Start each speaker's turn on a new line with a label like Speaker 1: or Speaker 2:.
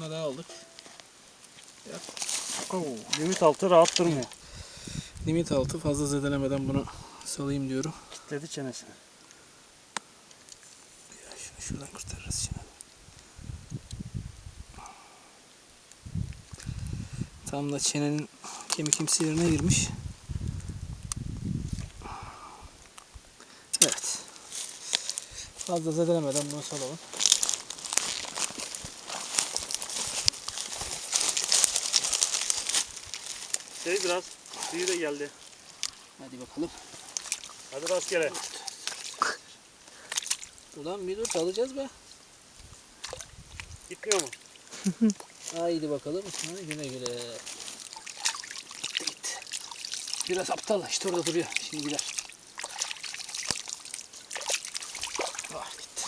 Speaker 1: Buna daha aldık. Oo.
Speaker 2: Limit altı rahat durmuyor.
Speaker 1: Limit altı fazla zedelemeden bunu salayım diyorum.
Speaker 2: Kitledi çenesini.
Speaker 1: Ya şunu şuradan kurtarırız şimdi. Tam da çenenin kemik yerine girmiş. Evet. Fazla zedelemeden bunu salalım.
Speaker 2: Şey biraz suyu da geldi.
Speaker 1: Hadi bakalım.
Speaker 2: Hadi rastgele.
Speaker 1: Ulan bir dur alacağız be.
Speaker 2: Gitmiyor mu?
Speaker 1: Haydi bakalım. Ha, güle güle. Gitti gitti. Biraz aptal işte orada duruyor. Şimdi gider. Ah gitti.